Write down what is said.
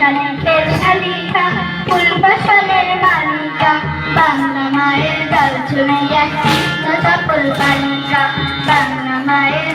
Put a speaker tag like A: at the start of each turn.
A: জান্নাতের শালিকা ফুল ফসলের মালিকা বাংলা মায়ের গাল চুনাইয়া দাদা ফুল বালিকা বাংলা মায়ের